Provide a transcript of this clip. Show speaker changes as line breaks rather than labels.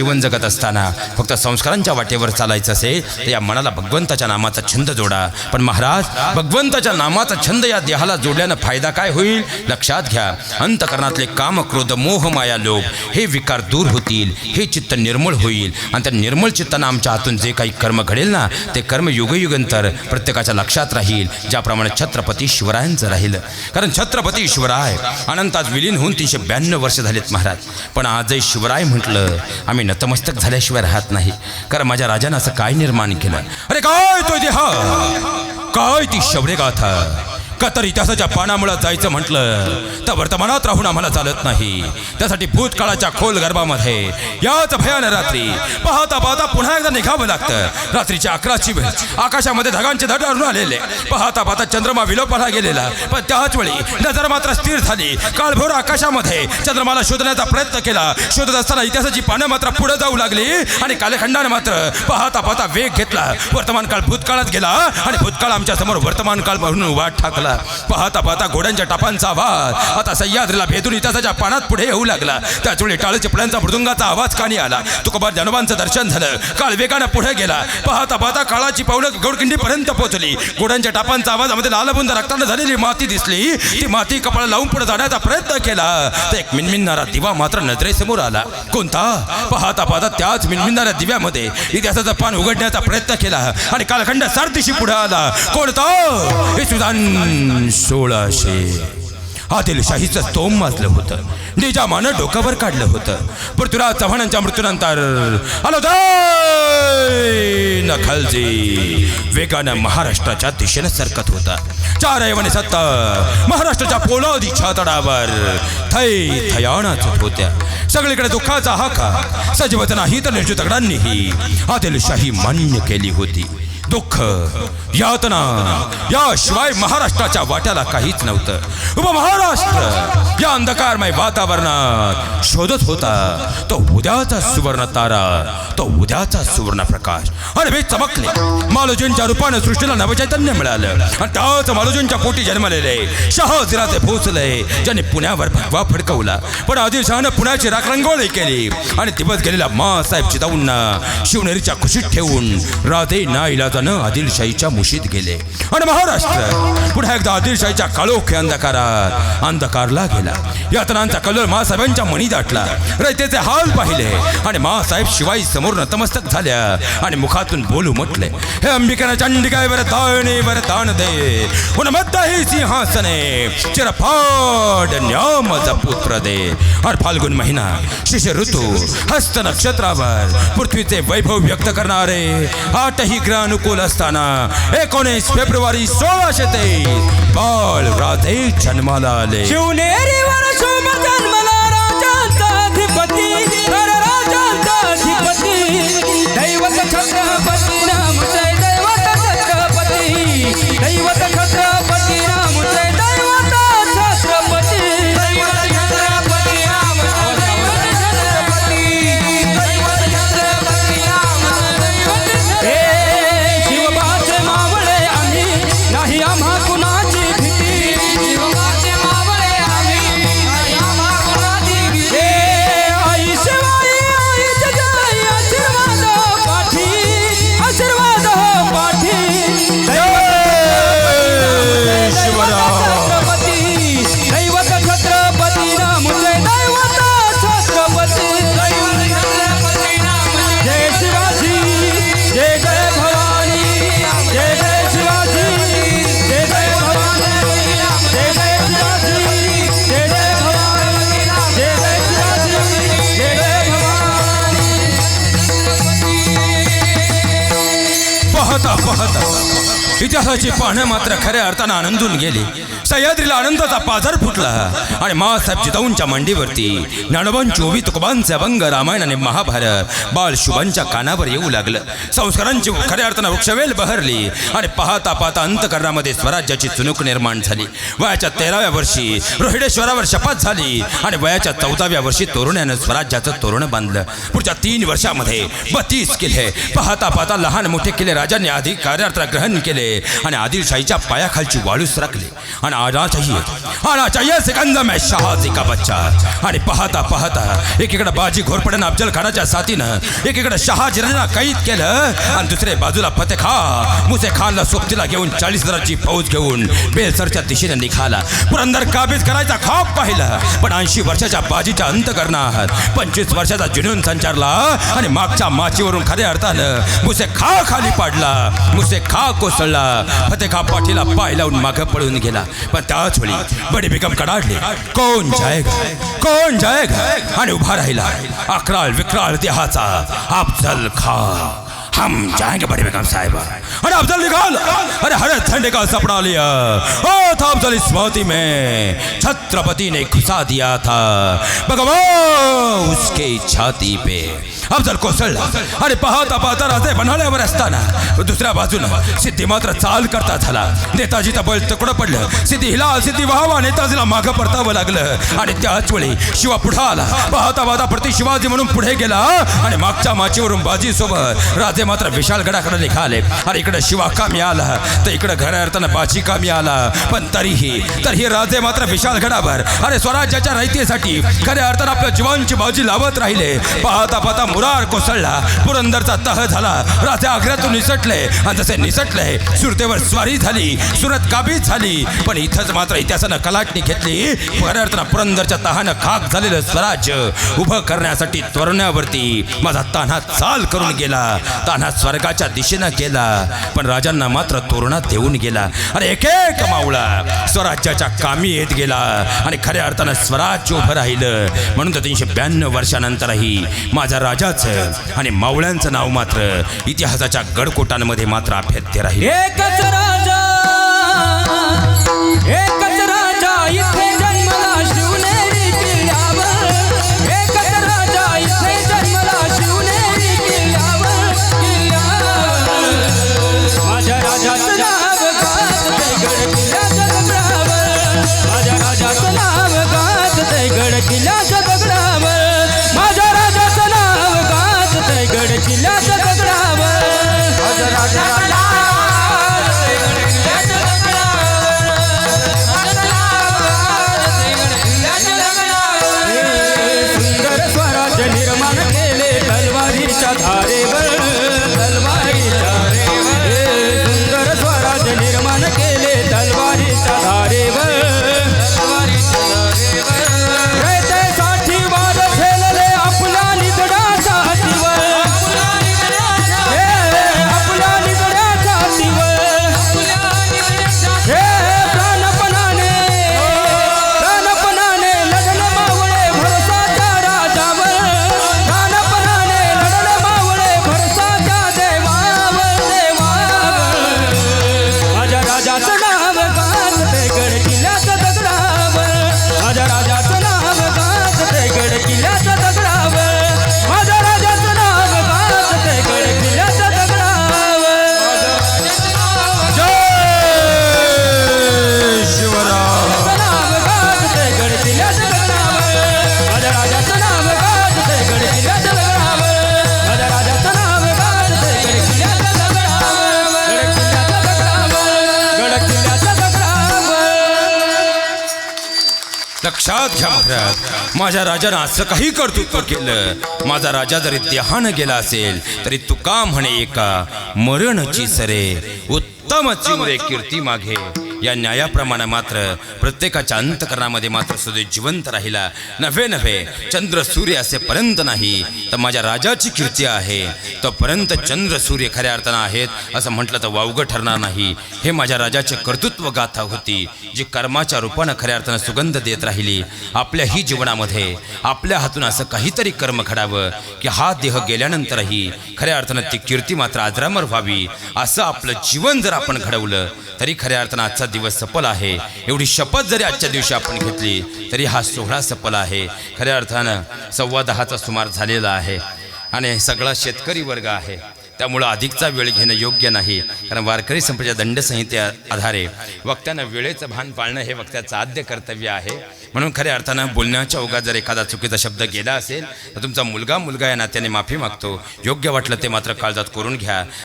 जीवन जगत असताना फक्त संस्कारांच्या वाटेवर चालायचं असेल तर या मनाला भगवंताच्या नामाचा छंद जोडा. पण महाराज भगवंताच्या नामाचा छंद या देहाला जोडल्यानं फायदा काय होईल? लक्षात घ्या. अंतकरणातले काम क्रोध मोह माया लोभ हे विकार दूर होतील हे चित्त निर्मळ होईल. आणि त्या निर्मळ चित्तानं आमच्या हातून जे काही कर्म घडेल ना ते कर्म युगयुगंतर प्रत्येकाच्या लक्षात राहील ज्याप्रमाणे छत्रपती शिवरायांचं राहिलं. कारण छत्रपती शिवराय अनंतात विलीन होऊन तीनशे ब्याण्णव वर्ष झालेत महाराज. पण आजही शिवराय म्हटलं आम्ही नतमस्तक झाल्याशिवाय राहत नाही. कारण माझ्या राजानं असं काय निर्माण केलं? अरे काय तो देहा काय ती शबरे गाथा? का तर इतिहासाच्या पानामुळं जायचं म्हटलं तर वर्तमानात राहून आम्हाला चालत नाही. त्यासाठी भूतकाळाच्या खोल गर्भामध्ये याच भयान रात्री पाहता पाहता पुन्हा एकदा निघावं लागतं. रात्रीच्या अकराची वेळ आकाशामध्ये ढगांचे धड अडून आलेले. पाहता पाहता चंद्रमा विलोपाला गेलेला. पण त्याच वेळी नजर मात्र स्थिर झाली. काळभोर आकाशामध्ये चंद्रमाला शोधण्याचा प्रयत्न केला. शोधत असताना इतिहासाची पानं मात्र पुढे जाऊ लागली आणि कालखंडाने मात्र पाहता पाहता वेग घेतला. वर्तमान काळ भूतकाळात गेला आणि भूतकाळ आमच्यासमोर वर्तमान काळ म्हणून वाट ठाकला. पाहता पाहता घोड्यांच्या टापांचा आवाज. आता सह्याद्रीला भेदून इतिहासाच्या पानात पुढे येऊ लागला. त्याचवेळी टाळ चिपळ्यांचा मृदुंगाचा आवाज कानी आला. तुकोबार जनवांचं दर्शन झालं. काळ वेगानं पुढे गेला. पाहता पाहता काळाची पावलं गौडकिंडीपर्यंत पोहोचली. घोड्यांच्या टापांचा आवाजामध्ये लालबुंद रक्तानं झालेली माती दिसली. ती माती कपाळा लावून पुढे जाण्याचा प्रयत्न केला. तर एक मिनमिनणारा दिवा मात्र नजरेसमोर आला. कोणता? पाहता पाहता त्याच मिनमिनणाऱ्या दिव्यामध्ये इतिहासाचं पान उघडण्याचा प्रयत्न केला. आणि कालखंड सारथीशी पुढे आला. कोणता? हे सुदान सोळाशे. आदिलशाहीचं स्तोम माजलं होतं. निजामानं डोकावर काढलं होतं. पृथ्वीराज चव्हाणांच्या मृत्यूनंतर आलो नखलजी. वेगानं महाराष्ट्राच्या दिशेनं सरकत होता. चार ऐवणी सत्ता महाराष्ट्राच्या पोलादी छातडावर थै थयाणाच होत्या. सगळीकडे दुःखाचा हाका सजीवत नाही तर निर्जू तगडांनीही आदिलशाही मान्य केली होती. दुःख यातना. याशिवाय महाराष्ट्राच्या वाट्याला काहीच नव्हतं. उभा महाराष्ट्र या अंधकारमय वातावरणात शोधत होता. तो उद्याचा सुवर्ण तारा तो उद्याचा सुवर्ण प्रकाश. अरे मी चमकले. मालोजींच्या रूपाने सृष्टीला नवचैतन्य मिळालं. आणि त्याच मालोजींच्या पोटी जन्मलेले शहाजीराचे भोसले ज्याने पुण्यावर भगवा फडकवला. पण आदिलशहानं पुण्याची राखरंगोळी केली. आणि दिवस गेलेला मासाहेब चिदावून शिवनेरीच्या खुशीत ठेवून राधे नाईलाजानं आदिलशाहीच्या मुशीत गेले. आणि महाराष्ट्र पुन्हा एकदा आदिलशाहीच्या काळोख्या अंधकारात अंधकारला गेला. यातनांचा कलर मासाहेबांच्या मणी दाटला. रयतेचे हाल पाहिले. आणि मासाहेब शिवाई समोर नतमस्तक झाल्या. आणि मुखातून बोलू म्हटले हे अंबिकाना चंडिकाय वर ताणे वर ताण दे. उन्मत्ताही सिंहासने. चिरफाड न्यामचा पुत्र दे. हर फाल्गुन महिना शिष्य ऋतू हस्त नक्षत्रावर पृथ्वीचे वैभव व्यक्त करणारे आठही ग्रह अनुकूल असताना एकोणीस फेब्रुवारी सोळाशे तेवीस बाळ राधे जन्माला आले
शिवनेरीवर जन्मला राजांचा अधिपती राजांचा अधिपती दैवत छत्रपती
पाहता पाहता इतिहासाची पाहणं मात्र खऱ्या अर्थानं आनंदून गेली. सह्याद्रीला आनंदाचा पाझर फुटला आणि मासाहेब जिजाऊंच्या मांडीवरती ज्ञानोबांची ओवी तुकोबांचे अभंग रामायण आणि महाभारत बाळ शुभांच्या कानावर येऊ लागलं. संस्कारांची खऱ्या अर्थानं वृक्षवेल बहरली आणि पाहता पाहता अंतकरणामध्ये स्वराज्याची चुनूक निर्माण झाली. वयाच्या तेराव्या वर्षी रोहिडेश्वरावर शपथ झाली आणि वयाच्या चौदाव्या वर्षी तोरण्यानं स्वराज्याचं तोरण बांधलं. पुढच्या तीन वर्षामध्ये बत्तीस किल्ले पाहता पाहता लहान मोठे किल्ले राजांनी आधी कार्यार्थ ग्रहण केले. आणि आदिलशाहीच्या पायाखालची वाळूस राखली आणि आना चाहिए आना चाहिए सिकंदर में शहाजी का बच्चा. आणि पाहता पाहता एकीकडे बाजी घोरपड्यानं अफजल खानाच्या साथीनं एकीकडे शहाजीराजांना कैद केलं आणि दुसऱ्या बाजूला फते खा मुसे खानला सोबतीला घेऊन चाळीस हजाराची फौज घेऊन बेलसरच्या दिशेने निघाला. पुरंदर काबीज करायचा खाप पाहिला. पण ऐंशी वर्षाच्या बाजीच्या अंत करणार पंचवीस वर्षाचा जुनून संचारला आणि मागच्या माचीवरून खऱ्या अर्थानं मुसे खा खाली पाडला. मुसे खा कोसळला. फतेखा पाठीला पाय लावून मागं पळून गेला. पण त्याच वेळी बडी बेगम कडाडले. कोण जायगा? कोण जायगा? आणि उभा राहिला. अकराळ विक्राळ देहाचा अफजल खा हम जाएंगे बड़े बेगम साहिबा। अरे अफजल निकाल। अरे हरे झंडे का सपना लिया। ओ था अफजल इस मोती में। छत्रपति ने घुसा दिया था। भगवान उसके छाती पे अफजल कोसळला अरे पाहता पाहता राजे बनाड्यावर असताना दुसऱ्या बाजूनं सिद्धी मात्र चाल करता झाला नेताजीचं बळ तुकडं पडलं सिद्धी हिला सिद्धी व्हावा नेताजीला मागं परतावं लागलं। आणि त्याच वेळी शिवा पुढे आला पाहता पाहता प्रति शिवाजी म्हणून पुढे गेला। आणि मागच्या माचीवरून बाजीसोबत राजे राजे मात्र विशालगडाकडे निघाले. अरे इकडे शिवा कामी आला. तर इकडे घरा अर्थानं बाजी कामी आला. पण तरीही तरीही राजे मात्र विशालगडावर अरे स्वराज्याच्या रयतेसाठी खऱ्या अर्थानं आपल्या जीवांची बाजी लावत राहिले. पाहता पाहता मुरार कोसळला. पुरंदरचा तह झाला. राजे आग्र्यातून निसटले. आणि जसे निसटले सुरतेवर स्वारी झाली. सुरत काबीज झाली. पण इथंच मात्र इतिहासानं कलाटणी घेतली. खऱ्या अर्थानं पुरंदरच्या तहानं खाक झालेलं स्वराज्य उभं करण्यासाठी त्वरण्यावरती माझा तान्हा चाल करून गेला. हा स्वर्गाच्या दिशेनं गेला पण राजांना मात्र तोरणा देऊन गेला. अरे एक एक मावळा स्वराज्याच्या कामी येत गेला आणि खऱ्या अर्थानं स्वराज्य उभं राहिलं. म्हणून तर तीनशे ब्याण्णव वर्षानंतरही माझ्या राजाचं आणि मावळ्यांचं नाव मात्र इतिहासाच्या गडकोटांमध्ये मात्र अभेद्य राहील.
एकच राजा
लक्षात घ्या महाराज माझ्या राजानं असं काही कर्तृत्व केलं. माझा राजा जरी देहानं गेला असेल तरी तुका म्हणे एका मरणची सरे उत्तम चिमुरे कीर्ती मागे. या न्यायाप्रमाणे मात्र प्रत्येकाच्या अंतकरणामध्ये मात्र सुदे जिवंत राहिला. नव्हे नव्हे चंद्र सूर्य असेपर्यंत नाही तर माझ्या राजाची कीर्ती आहे. तोपर्यंत चंद्र सूर्य खऱ्या अर्थानं आहेत असं म्हटलं तर वावगं ठरणार नाही. हे माझ्या राजाचे कर्तृत्व गाथा होती जी कर्माच्या रूपानं खऱ्या अर्थानं सुगंध देत राहिली. आपल्याही जीवनामध्ये आपल्या हातून असं काहीतरी कर्म घडावं की हा देह गेल्यानंतरही खऱ्या अर्थानं ती कीर्ती मात्र आजरामर व्हावी असं आपलं जीवन जर आपण घडवलं तरी खऱ्या अर्थानं आजचा दिवस सफल आहे. एवढी शपथ जरी आजच्या दिवशी आपण घेतली तरी हा सोहळा सफल आहे. खऱ्या अर्थानं सव्वा दहाचा सुमार झालेला आहे. आणि सगळा शेतकरी वर्ग आहे. त्यामुळं अधिकचा वेळ घेणं योग्य नाही. कारण वारकरी संप्रदाय दंडसंहिते आधारे वक्त्यानं वेळेचं भान पाळणं हे वक्त्याचं आद्य कर्तव्य आहे. म्हणून खऱ्या अर्थानं बोलण्याच्या ओघात जर एखादा चुकीचा शब्द गेला असेल तर तुमचा मुलगा मुलगा या नात्याने माफी मागतो. योग्य वाटलं ते मात्र काळजात करून घ्या.